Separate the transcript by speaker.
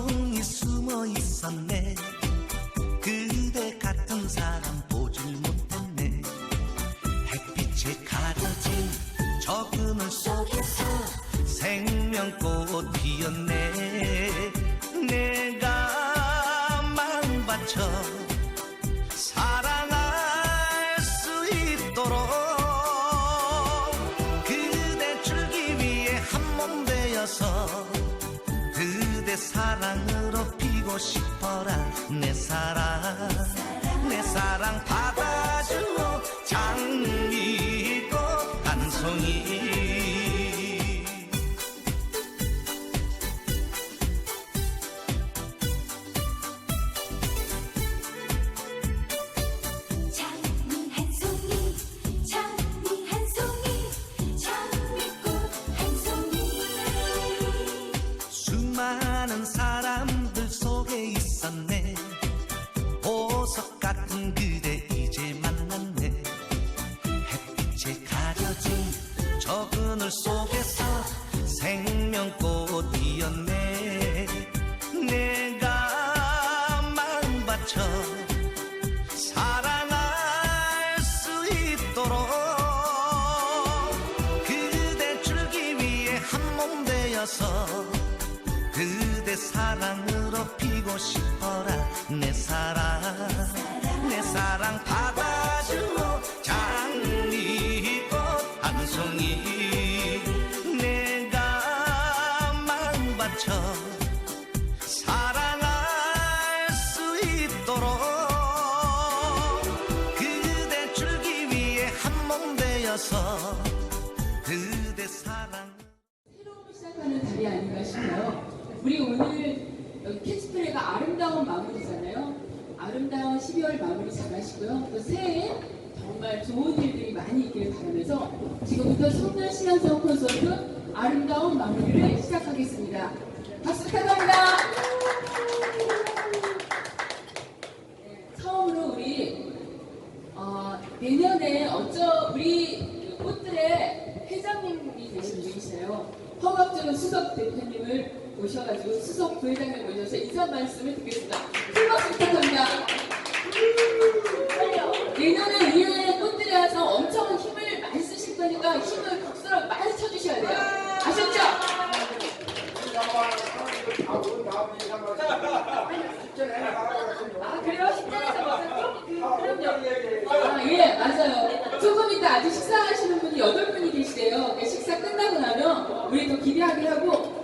Speaker 1: 한 송이 숨어 있었네. 그대 같은 사람 보질 못했네. 햇빛에 가려진 저 그늘 속에서 생명꽃 피었네 한송 바쳐 사랑할 수 있도록 그대 줄기 위해 한 몸 되어서 그대 사랑으로 피고 싶어라 내 사랑 몸 되어서 그대 사랑
Speaker 2: 새로운 시작하는 달이 아닌가 싶어요. 우리 오늘 여기 캐치플레이가 아름다운 마무리잖아요. 아름다운 12월 마무리 잘 하시고요. 또 새해 정말 좋은 일들이 많이 있기를 바라면서 지금부터 성년 신앙성 콘서트 아름다운 마무리를 시작하겠습니다. 박수 부탁합니다. 네, 처음으로 우리 어, 내년에 어쩌 우리 꽃들의 회장님이 되신 분이세요. 허각준 수석 대표님을 모셔가지고 수석 부회장님 모셔서 인사 말씀을 듣겠습니다. 큰 박수 부탁합니다. 내년에 우리나라의 꽃들이 와서 엄청 힘을 많이 쓰실 거니까 힘을 박수로 많이 쳐주셔야 돼요. 아셨죠? 아 그래요? 식당에서 먹었죠? 그럼요. 아, 예, 맞아요. 조금 이따 아직 식사하시는 분이 여덟 분이 계시대요. 그러니까 식사 끝나고 나면 우리 또 기대하기를 하고